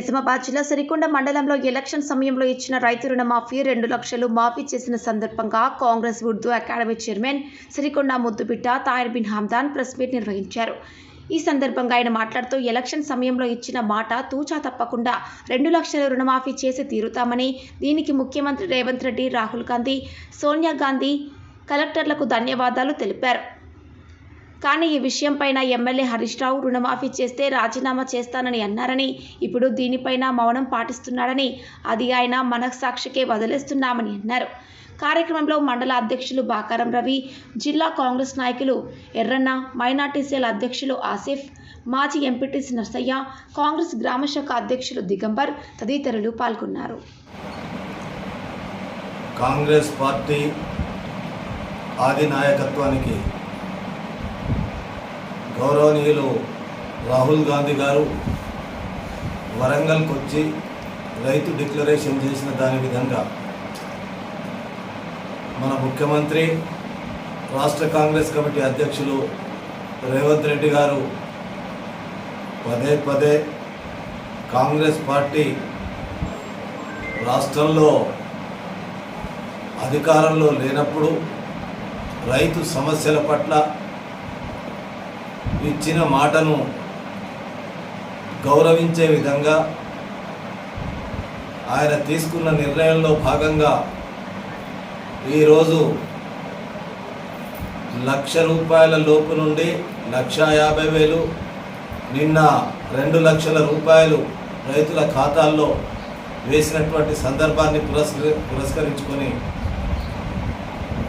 నిజామాబాద్ జిల్లా సిరికొండ మండలంలో ఎలక్షన్ సమయంలో ఇచ్చిన రైతు రుణమాఫీ రెండు లక్షలు మాఫీ చేసిన సందర్భంగా Congress Urdu academy chairman Sirikonda Muddubitta Tahir bin Hamdan press meet నిర్వహించారు. ఈ సందర్భంగా ఆయన మాట్లాడుతూ ఎలక్షన్ సమయంలో ఇచ్చిన మాట తూచా తప్పకుండా రెండు లక్షల రుణమాఫీ చేసి తీరుతామని దీనికి ముఖ్యమంత్రి రేవంత్ రెడ్డి రాహుల్ గాంధీ సోనియా గాంధీ కలెక్టర్లకు ధన్యవాదాలు తెలిపారు. కానీ ఈ విషయంపైన ఎమ్మెల్యే హరీష్ రావు రుణమాఫీ చేస్తే రాజీనామా చేస్తానని అన్నారని ఇప్పుడు దీనిపైన మౌనం పాటిస్తున్నాడని అది ఆయన మనస్సాక్షికే వదిలేస్తున్నామని అన్నారు. కార్యక్రమంలో మండల అధ్యక్షులు బాకారం రవి జిల్లా కాంగ్రెస్ నాయకులు ఎర్రన్న మైనార్టీ సెల్ అధ్యక్షులు ఆసిఫ్ మాజీ ఎంపీటీసీ నర్సయ్య కాంగ్రెస్ గ్రామశాఖ అధ్యక్షులు దిగంబర్ తదితరులు పాల్గొన్నారు. కాంగ్రెస్ పార్టీ ఆది నాయకత్వానికి గౌరవనీయులు రాహుల్ గాంధీ గారు వరంగల్కి వచ్చి రైతు డిక్లరేషన్ చేసిన దాని విధంగా మన ముఖ్యమంత్రి రాష్ట్ర కాంగ్రెస్ కమిటీ అధ్యక్షులు రేవంత్ రెడ్డి గారు పదే పదే కాంగ్రెస్ పార్టీ రాష్ట్రంలో అధికారంలో లేనప్పుడు రైతు సమస్యల పట్ల ఇచ్చిన మాటను గౌరవించే విధంగా ఆయన తీసుకున్న నిర్ణయంలో భాగంగా ఈరోజు లక్ష రూపాయల లోపు నుండి లక్ష యాభై వేలు నిన్న రెండు లక్షల రూపాయలు రైతుల ఖాతాల్లో వేసినటువంటి సందర్భాన్ని పురస్కరి పురస్కరించుకొని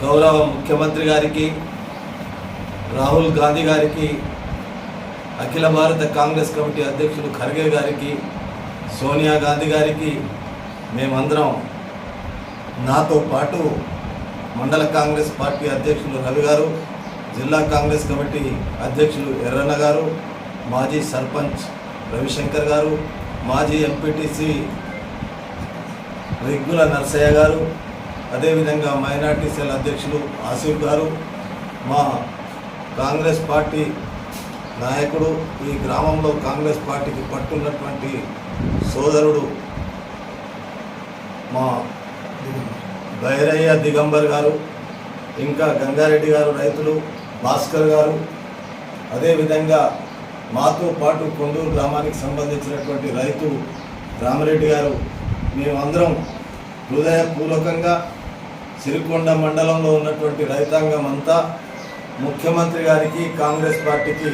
గౌరవ ముఖ్యమంత్రి గారికి రాహుల్ గాంధీ గారికి అఖిల భారత కాంగ్రెస్ కమిటీ అధ్యక్షులు ఖర్గే గారికి సోనియా గాంధీ గారికి మేమందరం నాతో పాటు మండల కాంగ్రెస్ పార్టీ అధ్యక్షులు రవి గారు జిల్లా కాంగ్రెస్ కమిటీ అధ్యక్షులు ఎర్రన్న గారు మాజీ సర్పంచ్ రవిశంకర్ గారు మాజీ ఎంపీటీసీ రిగ్గుల నర్సయ్య గారు అదేవిధంగా మైనార్టీ సెల్ అధ్యక్షులు ఆసిఫ్ గారు మా కాంగ్రెస్ పార్టీ నాయకుడు ఈ గ్రామంలో కాంగ్రెస్ పార్టీకి పట్టున్నటువంటి సోదరుడు మా భైరయ్య దిగంబర్ గారు ఇంకా గంగారెడ్డి గారు రైతులు భాస్కర్ గారు అదేవిధంగా మాతో పాటు కొండూరు గ్రామానికి సంబంధించినటువంటి రైతు రామరెడ్డి గారు మేమందరం హృదయపూర్వకంగా సిరికొండ మండలంలో ఉన్నటువంటి రైతాంగం అంతా ముఖ్యమంత్రి గారికి కాంగ్రెస్ పార్టీకి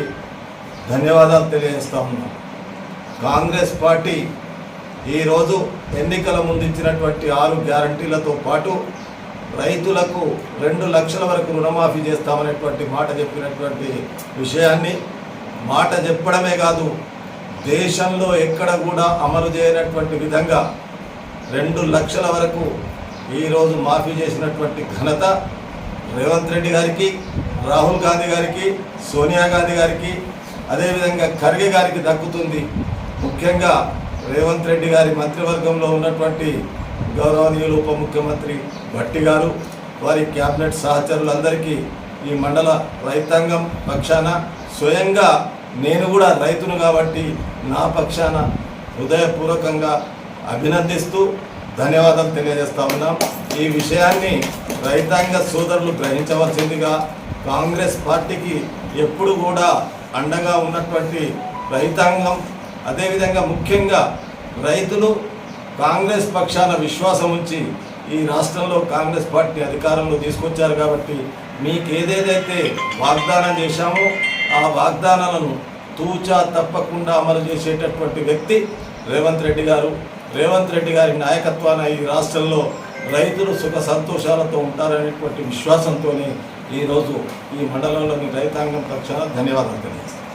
ధన్యవాదాలు తెలియజేస్తా ఉన్నాం. కాంగ్రెస్ పార్టీ ఈరోజు ఎన్నికల ముందు ఇచ్చినటువంటి ఆరు గ్యారంటీలతో పాటు రైతులకు రెండు లక్షల వరకు రుణమాఫీ చేస్తామనేటువంటి మాట చెప్పినటువంటి విషయాన్ని మాట చెప్పడమే కాదు దేశంలో ఎక్కడ కూడా అమలు చేయనటువంటి విధంగా రెండు లక్షల వరకు ఈరోజు మాఫీ చేసినటువంటి ఘనత రేవంత్ రెడ్డి గారికి రాహుల్ గాంధీ గారికి సోనియా గాంధీ గారికి అదేవిధంగా ఖర్గే గారికి దక్కుతుంది. ముఖ్యంగా రేవంత్ రెడ్డి గారి మంత్రివర్గంలో ఉన్నటువంటి గౌరవనీయులు ఉప ముఖ్యమంత్రి భట్టి గారు వారి క్యాబినెట్ సహచరులందరికీ ఈ మండల రైతాంగం పక్షాన స్వయంగా నేను కూడా రైతును కాబట్టి నా పక్షాన హృదయపూర్వకంగా అభినందిస్తూ ధన్యవాదాలు తెలియజేస్తా ఉన్నాం. ఈ విషయాన్ని రైతాంగ సోదరులు గ్రహించవలసిందిగా కాంగ్రెస్ పార్టీకి ఎప్పుడు కూడా అండగా ఉన్నటువంటి రైతాంగం అదేవిధంగా ముఖ్యంగా రైతులు కాంగ్రెస్ పక్షాన విశ్వాసం ఉంచి ఈ రాష్ట్రంలో కాంగ్రెస్ పార్టీ అధికారంలో తీసుకొచ్చారు కాబట్టి మీకు ఏదేదైతే వాగ్దానం చేశామో ఆ వాగ్దానాలను తూచా తప్పకుండా అమలు చేసేటటువంటి వ్యక్తి రేవంత్ రెడ్డి గారు. రేవంత్ రెడ్డి గారి నాయకత్వాన ఈ రాష్ట్రంలో రైతులు సుఖ సంతోషాలతో ఉంటారనేటువంటి విశ్వాసంతోనే ఈరోజు ఈ మండలంలోని రైతాంగం పక్షాన ధన్యవాదాలు తెలియజేస్తాను